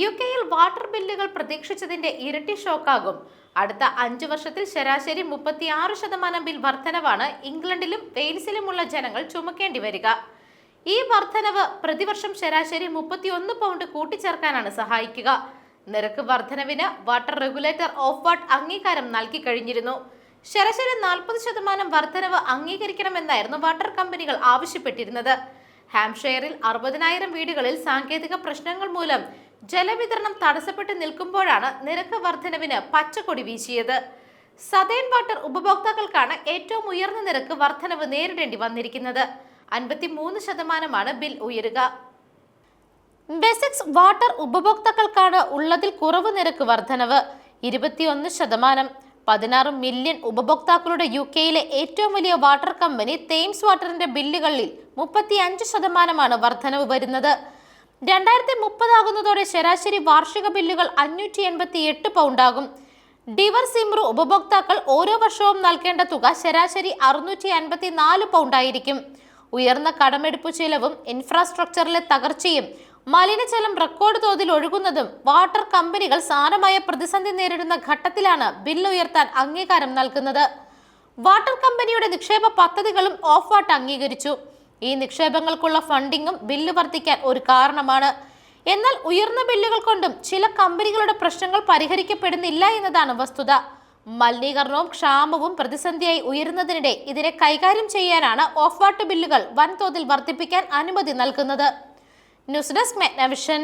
U കെയിൽ water ബില്ലുകൾ പ്രതീക്ഷിച്ചതിന്റെ ഇരട്ടി ഷോക്കാകും. അടുത്ത അഞ്ചു വർഷത്തിൽ ശരാശരി മുപ്പത്തിയാറ് ശതമാനം ബിൽ വർധനവാണ് ഇംഗ്ലണ്ടിലും വെയിൽസിലുമുള്ള ജനങ്ങൾ ചുമക്കേണ്ടി വരിക. ഈ വർധനവ് പ്രതിവർഷം ശരാശരി മുപ്പത്തിയൊന്ന് പൗണ്ട് കൂട്ടിച്ചേർക്കാനാണ് സഹായിക്കുക. നിരക്ക് വർധനവിന് വാട്ടർ റെഗുലേറ്റർ ഓഫ് വാട്ട് അംഗീകാരം നൽകി കഴിഞ്ഞിരുന്നു. ശരാശരി നാൽപ്പത് ശതമാനം വർധനവ് അംഗീകരിക്കണമെന്നായിരുന്നു വാട്ടർ കമ്പനികൾ ആവശ്യപ്പെട്ടിരുന്നത്. ഹാംഷെയറിൽ അറുപതിനായിരം വീടുകളിൽ സാങ്കേതിക പ്രശ്നങ്ങൾ മൂലം ജലവിതരണം തടസ്സപ്പെട്ട് നിൽക്കുമ്പോഴാണ് നിരക്ക് വർധനവിന് പച്ചക്കൊടി വീശിയത്. സതേൺ വാട്ടർ ഉപഭോക്താക്കൾക്കാണ് ഏറ്റവും ഉയർന്ന നിരക്ക് വർധനവ് നേരിടേണ്ടി വന്നിരിക്കുന്നത്. അൻപത്തിമൂന്ന് ശതമാനമാണ് ബിൽ ഉയരുക. ബെസിക്സ് വാട്ടർ ഉപഭോക്താക്കൾക്കാണ് ഉള്ളതിൽ കുറവ് നിരക്ക് വർധനവ്. ഇരുപത്തിയൊന്ന് ശതമാനം. പതിനാറ് മില്യൺ ഉപഭോക്താക്കളുടെ യു കെയിലെ ഏറ്റവും വലിയ വാട്ടർ കമ്പനി തേംസ് വാട്ടറിന്റെ ബില്ലുകളിൽ മുപ്പത്തി അഞ്ച് ശതമാനമാണ് വർധനവ് വരുന്നത്. രണ്ടായിരത്തി മുപ്പതാകുന്നതോടെ ശരാശരി വാർഷിക ബില്ലുകൾ അഞ്ഞൂറ്റി എൺപത്തി എട്ട് പൗണ്ടാകും. ഡിവർ സിംറു ഉപഭോക്താക്കൾ ഓരോ വർഷവും നൽകേണ്ട തുക ശരാശരി അറുന്നൂറ്റി അൻപത്തി നാല് പൗണ്ടായിരിക്കും. ഉയർന്ന കടമെടുപ്പ് ചെലവും ഇൻഫ്രാസ്ട്രക്ചറിലെ തകർച്ചയും മലിനജലം റെക്കോർഡ് തോതിൽ ഒഴുകുന്നതും വാട്ടർ കമ്പനികൾ സാരമായ പ്രതിസന്ധി നേരിടുന്ന ഘട്ടത്തിലാണ് ബില്ല് ഉയർത്താൻ അംഗീകാരം നൽകുന്നത്. വാട്ടർ കമ്പനിയുടെ നിക്ഷേപ പദ്ധതികളും ഓഫ് വാട്ട് അംഗീകരിച്ചു. ഈ നിക്ഷേപങ്ങൾക്കുള്ള ഫണ്ടിങ്ങും ബില്ല് വർദ്ധിക്കാൻ ഒരു കാരണമാണ്. എന്നാൽ ഉയർന്ന ബില്ലുകൾ കൊണ്ടും ചില കമ്പനികളുടെ പ്രശ്നങ്ങൾ പരിഹരിക്കപ്പെടുന്നില്ല എന്നതാണ് വസ്തുത. മലിനീകരണവും ക്ഷാമവും പ്രതിസന്ധിയായി ഉയരുന്നതിനിടെ ഇതിനെ കൈകാര്യം ചെയ്യാനാണ് ഓഫ് വാട്ട് ബില്ലുകൾ വൻതോതിൽ വർദ്ധിപ്പിക്കാൻ അനുമതി നൽകുന്നത്. News desk മെഗ്നവിഷൻ.